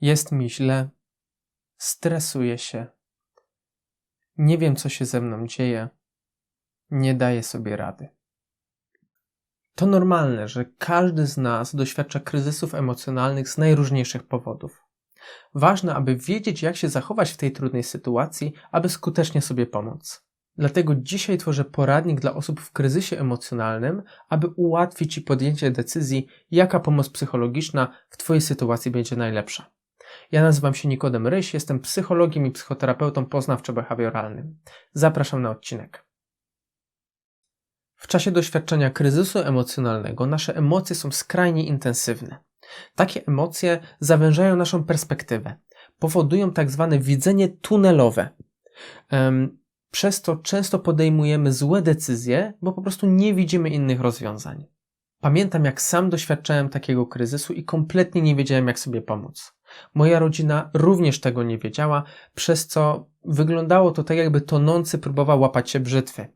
Jest mi źle, stresuję się, nie wiem, co się ze mną dzieje, nie daję sobie rady. To normalne, że każdy z nas doświadcza kryzysów emocjonalnych z najróżniejszych powodów. Ważne, aby wiedzieć, jak się zachować w tej trudnej sytuacji, aby skutecznie sobie pomóc. Dlatego dzisiaj tworzę poradnik dla osób w kryzysie emocjonalnym, aby ułatwić Ci podjęcie decyzji, jaka pomoc psychologiczna w Twojej sytuacji będzie najlepsza. Ja nazywam się Nikodem Ryś, jestem psychologiem i psychoterapeutą poznawczo-behawioralnym. Zapraszam na odcinek. W czasie doświadczenia kryzysu emocjonalnego nasze emocje są skrajnie intensywne. Takie emocje zawężają naszą perspektywę, powodują tak zwane widzenie tunelowe. Przez to często podejmujemy złe decyzje, bo po prostu nie widzimy innych rozwiązań. Pamiętam, jak sam doświadczałem takiego kryzysu i kompletnie nie wiedziałem, jak sobie pomóc. Moja rodzina również tego nie wiedziała, przez co wyglądało to tak, jakby tonący próbował łapać się brzytwy.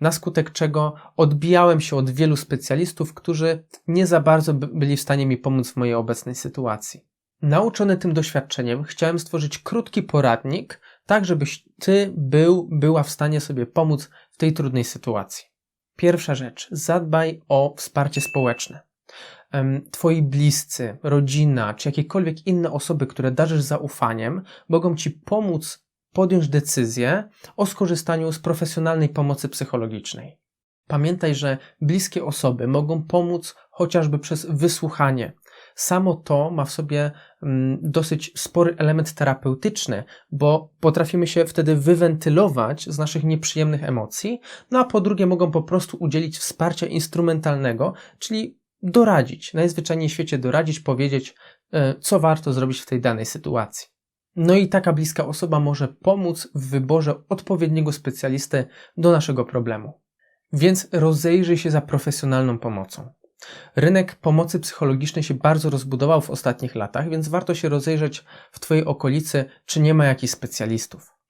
Na skutek czego odbijałem się od wielu specjalistów, którzy nie za bardzo byli w stanie mi pomóc w mojej obecnej sytuacji. Nauczony tym doświadczeniem, chciałem stworzyć krótki poradnik, tak żebyś ty był, była w stanie sobie pomóc w tej trudnej sytuacji. Pierwsza rzecz, zadbaj o wsparcie społeczne. Twoi bliscy, rodzina, czy jakiekolwiek inne osoby, które darzysz zaufaniem, mogą Ci pomóc podjąć decyzję o skorzystaniu z profesjonalnej pomocy psychologicznej. Pamiętaj, że bliskie osoby mogą pomóc chociażby przez wysłuchanie. Samo to ma w sobie dosyć spory element terapeutyczny, bo potrafimy się wtedy wywentylować z naszych nieprzyjemnych emocji, no a po drugie mogą po prostu udzielić wsparcia instrumentalnego, czyli doradzić, najzwyczajniej w świecie doradzić, powiedzieć, e, co warto zrobić w tej danej sytuacji. No i taka bliska osoba może pomóc w wyborze odpowiedniego specjalisty do naszego problemu. Więc rozejrzyj się za profesjonalną pomocą. Rynek pomocy psychologicznej się bardzo rozbudował w ostatnich latach, więc warto się rozejrzeć w Twojej okolicy, czy nie ma jakichś specjalistów.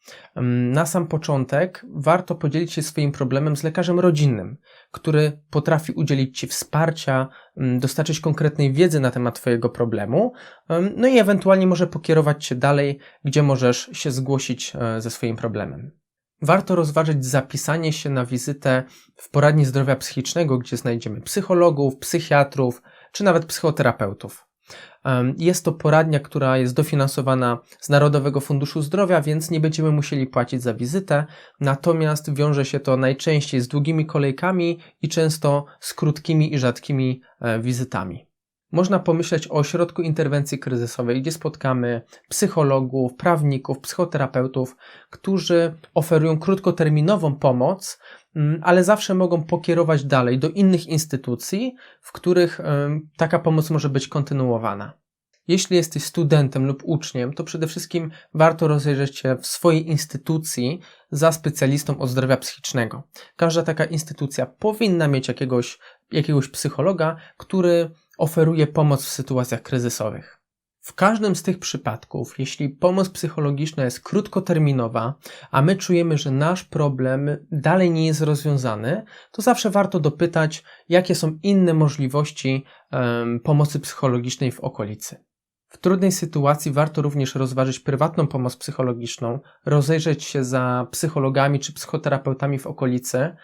Na sam początek warto podzielić się swoim problemem z lekarzem rodzinnym, który potrafi udzielić Ci wsparcia, dostarczyć konkretnej wiedzy na temat Twojego problemu, no i ewentualnie może pokierować Cię dalej, gdzie możesz się zgłosić e, ze swoim problemem. Warto rozważyć zapisanie się na wizytę w poradni zdrowia psychicznego, gdzie znajdziemy psychologów, psychiatrów czy nawet psychoterapeutów. Jest to poradnia, która jest dofinansowana z Narodowego Funduszu Zdrowia, więc nie będziemy musieli płacić za wizytę, natomiast wiąże się to najczęściej z długimi kolejkami i często z krótkimi i rzadkimi e, wizytami. Można pomyśleć o ośrodku interwencji kryzysowej, gdzie spotkamy psychologów, prawników, psychoterapeutów, którzy oferują krótkoterminową pomoc, mm, ale zawsze mogą pokierować dalej do innych instytucji, w których taka pomoc może być kontynuowana. Jeśli jesteś studentem lub uczniem, to przede wszystkim warto rozejrzeć się w swojej instytucji za specjalistą od zdrowia psychicznego. Każda taka instytucja powinna mieć jakiegoś, jakiegoś psychologa, który oferuje pomoc w sytuacjach kryzysowych. W każdym z tych przypadków, jeśli pomoc psychologiczna jest krótkoterminowa, a my czujemy, że nasz problem dalej nie jest rozwiązany, to zawsze warto dopytać, jakie są inne możliwości um, pomocy psychologicznej w okolicy. W trudnej sytuacji warto również rozważyć prywatną pomoc psychologiczną, rozejrzeć się za psychologami czy psychoterapeutami w okolicy,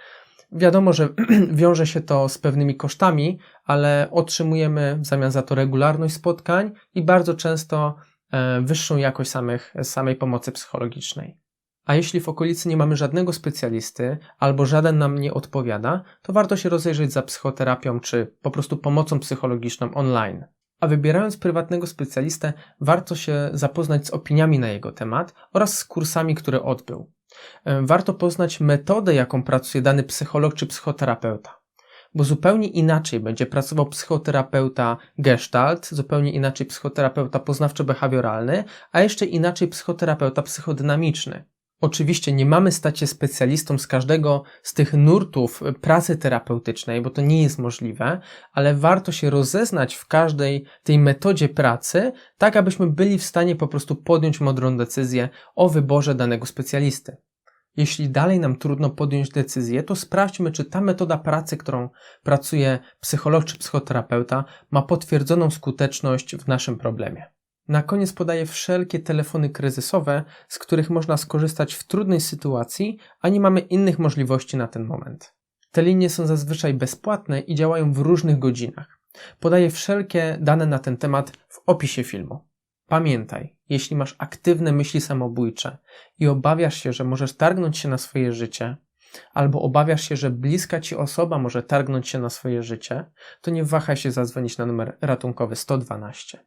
Wiadomo, że wiąże się to z pewnymi kosztami, ale otrzymujemy w zamian za to regularność spotkań i bardzo często e, wyższą jakość samych, samej pomocy psychologicznej. A jeśli w okolicy nie mamy żadnego specjalisty albo żaden nam nie odpowiada, to warto się rozejrzeć za psychoterapią czy po prostu pomocą psychologiczną online. A wybierając prywatnego specjalistę, warto się zapoznać z opiniami na jego temat oraz z kursami, które odbył. E, warto poznać metodę, jaką pracuje dany psycholog czy psychoterapeuta. Bo zupełnie inaczej będzie pracował psychoterapeuta gestalt, zupełnie inaczej psychoterapeuta poznawczo-behawioralny, a jeszcze inaczej psychoterapeuta psychodynamiczny. Oczywiście nie mamy stać się specjalistą z każdego z tych nurtów pracy terapeutycznej, bo to nie jest możliwe, ale warto się rozeznać w każdej tej metodzie pracy, tak abyśmy byli w stanie po prostu podjąć mądrą decyzję o wyborze danego specjalisty. Jeśli dalej nam trudno podjąć decyzję, to sprawdźmy, czy ta metoda pracy, którą pracuje psycholog czy psychoterapeuta, ma potwierdzoną skuteczność w naszym problemie. Na koniec podaję wszelkie telefony kryzysowe, z których można skorzystać w trudnej sytuacji, a nie mamy innych możliwości na ten moment. Te linie są zazwyczaj bezpłatne i działają w różnych godzinach. Podaję wszelkie dane na ten temat w opisie filmu. Pamiętaj, jeśli masz aktywne myśli samobójcze i obawiasz się, że możesz targnąć się na swoje życie, albo obawiasz się, że bliska ci osoba może targnąć się na swoje życie, to nie wahaj się zadzwonić na numer ratunkowy 112.